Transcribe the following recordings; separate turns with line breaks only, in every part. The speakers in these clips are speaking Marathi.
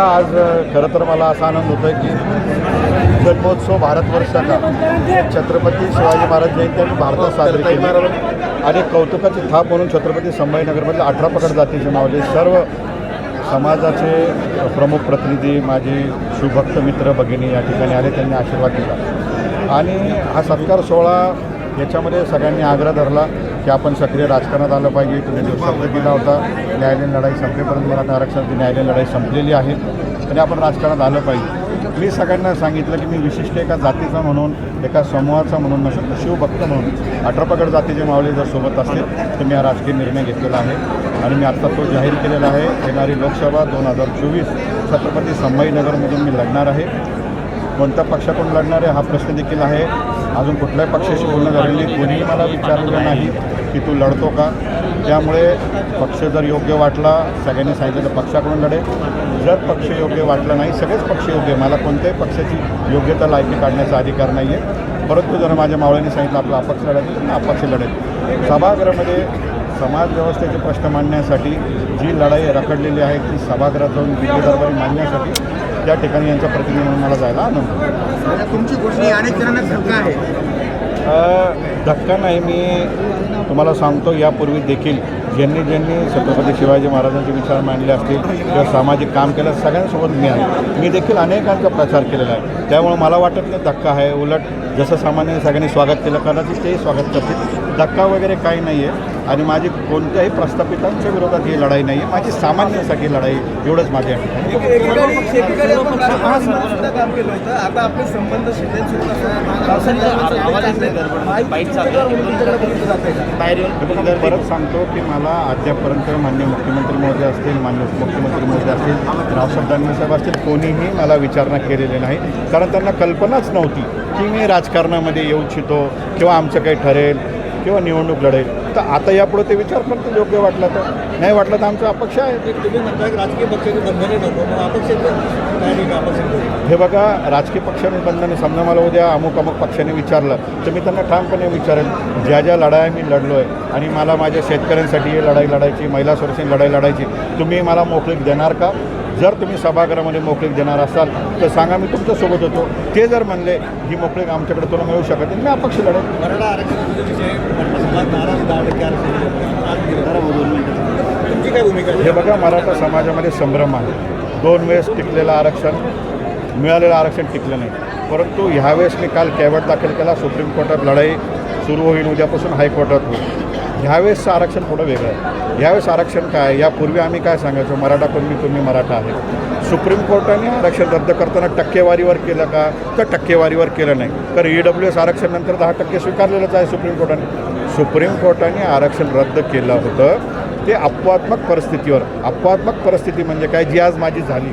बघा आज खरं तर मला असा आनंद होतो आहे की जन्मोत्सव भारतवर्षाचा छत्रपती शिवाजी महाराज जयंती आम्ही भारतात साजरी केली. आणि कौतुकाची थाप म्हणून छत्रपती संभाजीनगरमधले अठरा पकड जातीचे मावले सर्व समाजाचे प्रमुख प्रतिनिधी माझे शिवभक्त मित्र भगिनी या ठिकाणी आले त्यांनी आशीर्वाद दिला. आणि हा सत्कार सोहळा याच्यामध्ये सगळ्यांनी आग्रह धरला. की आपण सक्रिय राजकारणात आलं पाहिजे. तुम्ही जो शब्द दिला होता न्यायालयीन लढाई संपेपर्यंत मराठा आरक्षणाची न्यायालयीन लढाई संपलेली आहे. आणि आपण राजकारणात आलं पाहिजे. मी सगळ्यांना सांगितलं की मी विशिष्ट एका जातीचा म्हणून एका समूहाचा म्हणून नसून शिवभक्त म्हणून अठरापगड जातीचे मावळे जर सोबत असतील तर मी हा राजकीय निर्णय घेतलेला आहे. आणि मी आत्ता तो जाहीर केलेला आहे. येणारी लोकसभा दोन हजार चोवीस छत्रपती संभाजीनगरमधून मी लढणार आहे. कोणत्या पक्षाकडून लढणार आहे हा प्रश्न देखील आहे. अजून कुठल्याही पक्षाशी बोलणं झालेलं नाही. कोणीही मला विचारलं नाही की तू लढतो का. त्यामुळे पक्ष जर योग्य वाटला सगळ्यांनी सांगितलं तर पक्षाकडून लढे जर पक्ष योग्य वाटला नाही सगळेच पक्ष योग्य मला कोणत्याही पक्षाची योग्यता लायकी काढण्याचा अधिकार नाही आहे परंतु जर माझ्या मावळ्यांनी सांगितलं आपलं अपक्ष लढायचं तर अपक्ष लढेल. सभागृहामध्ये समाजव्यवस्थेचे प्रश्न मांडण्यासाठी जी लढाई रखडलेली आहे ती सभागृहात जाऊन दिल्ली दरबारी मांडण्यासाठी त्या ठिकाणी यांचा प्रतिनिधी म्हणून मला जायला आनंद
तुमची गोष्ट अनेक जणांना धक्का आहे.
अ, धक्का नाही मी तुम्हाला सांगतो यापूर्वी देखील ज्यांनी ज्यांनी छत्रपती शिवाजी महाराजांचे विचार मांडले असतील किंवा सामाजिक काम केलं सगळ्यांसोबत मी आहे. मी देखील अनेकांचा प्रचार केलेला आहे. त्यामुळे मला वाटत नाही धक्का आहे. उलट जसं सामान्य सगळ्यांनी स्वागत केलं कदाचित तेही स्वागत करतील. धक्का वगैरे काही नाही आहे आणि माझी कोणत्याही प्रस्थापितांच्या विरोधात ही लढाई नाही आहे माझी सामान्यांसाठी लढाई एवढंच माझ्या ठिकाणी
एकीकडे एकीकडे आपण महासंघ सुद्धा काम केलं होतं. आता आपले संबंध
मी परत सांगतो की मला अद्यापर्यंत मान्य मुख्यमंत्री महोदय असतील मान्य उपमुख्यमंत्री महोदय असतील रावसाहेब दानवे साहेब असतील कोणीही मला विचारणा केलेली नाही. कारण त्यांना कल्पनाच नव्हती की मी राजकारणामध्ये येऊ इच्छितो किंवा आमचं काही ठरेल. किंवा निवडणूक लढेल. तर आता यापुढे ते विचार करतील योग्य वाटलं तर. नाही वाटलं तर आमचा अपक्ष आहे.
तुम्ही म्हणताय राजकीय पक्षाचे बंधने नको अपक्ष
हे बघा राजकीय पक्षाने बंधने समजा मला उद्या अमुक अमुक पक्षाने विचारलं तर मी त्यांना ठामपणे विचारेल ज्या ज्या लढाया मी लढलो आहे आणि मला माझ्या शेतकऱ्यांसाठी ही लढाई लढायची महिला सुरक्षेची लढाई लढायची तुम्ही मला मोकळीक देणार का? जर तुम्ही सभागृहामध्ये मोकळीक देणार असाल तर सांगा मी तुमच्यासोबत होतो. ते जर म्हणले ही मोकळीक आमच्याकडे तुला मिळू शकत नाही मी अपक्ष
काय भूमिका आहे?
हे बघा मराठा समाजामध्ये संभ्रम आहे. दोन वेळेस टिकलेलं आरक्षण मिळालेलं आरक्षण टिकलं नाही. परंतु ह्यावेळेस मी काल कॅवट दाखल केला सुप्रीम कोर्टात लढाई सुरू होईल उद्यापासून हायकोर्टात होईल. ह्यावेळेसचं आरक्षण थोडं वेगळं आहे. ह्यावेळेस आरक्षण काय? यापूर्वी आम्ही काय सांगायचो? मराठा कुणबी तुम्ही मराठा आहे. सुप्रीम कोर्टाने आरक्षण रद्द करताना टक्केवारीवर केलं का? तर टक्केवारीवर केलं नाही. तर ई डब्ल्यू एस आरक्षण नंतर दहा टक्के स्वीकारलेलंच आहे सुप्रीम कोर्टाने. सुप्रीम कोर्टाने आरक्षण रद्द केलं होतं. ते अपवात्मक परिस्थितीवर अपवात्मक परिस्थिती म्हणजे काय? जी आज माझी झाली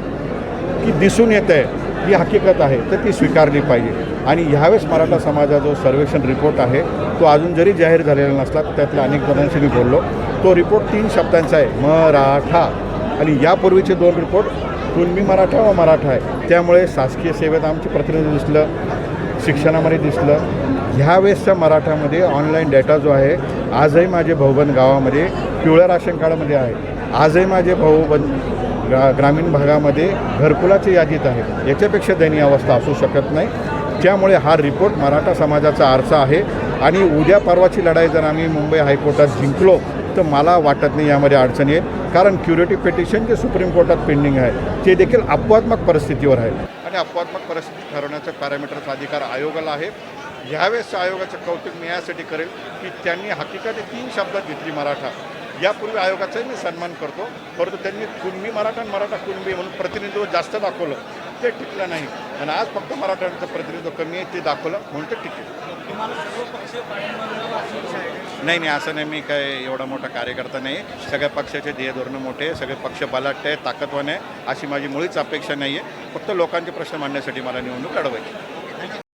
की दिसून येत आहे ही हकीकत आहे तर ती स्वीकारली पाहिजे. आणि ह्यावेळेस मराठा समाजाचा जो सर्वेक्षण रिपोर्ट आहे तो अजून जरी जाहीर झालेला नसला त्यातल्या अनेक जणांशी मी बोललो. तो रिपोर्ट तीन शब्दांचा आहे. मराठा. आणि यापूर्वीचे दोन रिपोर्ट कुणबी मराठा व मराठा आहे. त्यामुळे शासकीय सेवेत आमचे प्रतिनिधी दिसलं शिक्षणामध्ये दिसलं. ह्यावेळेसच्या मराठामध्ये ऑनलाईन डेटा जो आहे आजही माझे भाऊबंद गावामध्ये पिवळ्या राशन कार्डमध्ये आहे. आजही माझे भाऊबन ग्रा ग्रामीण भागामध्ये घरकुलाची यादीत आहे. याच्यापेक्षा दयनीय अवस्था असू शकत नाही. त्यामुळे हा रिपोर्ट मराठा समाजाचा आरसा आहे. आणि उद्या परवाची लढाई जर आम्ही मुंबई हायकोर्टात जिंकलो तर मला वाटत नाही यामध्ये अडचण येईल. कारण क्युरेटिव्ह पिटिशन जे सुप्रीम कोर्टात पेंडिंग आहे ते देखील अपवात्मक परिस्थितीवर आहे. आणि अपवात्मक परिस्थिती ठरवण्याचा पॅरामीटरचा अधिकार आयोगाला आहे. ह्यावेळेस आयोगाचं कौतुक मी यासाठी करेल की त्यांनी हकीकत तीन शब्दात घेतली मराठा. यापूर्वी आयोगाचाही मी सन्मान करतो परंतु त्यांनी कुणबी मराठा आणि मराठा कुणबी म्हणून प्रतिनिधित्व जास्त दाखवलं ते टिकलं नाही. आणि आज फक्त मराठवाड्याचं प्रतिनिधित्व कमी आहे ते दाखवलं. म्हणून ते टिकेल. नाही नाही असं नाही मी काय एवढा मोठा कार्यकर्ता नाही. सगळ्या पक्षाचे ध्येयधोरणं मोठे आहे, सगळे पक्ष बलाट्य आहे ताकदवान आहे अशी माझी मुळीच अपेक्षा नाही आहे. फक्त लोकांचे प्रश्न मांडण्यासाठी मला निवडणूक लढवायची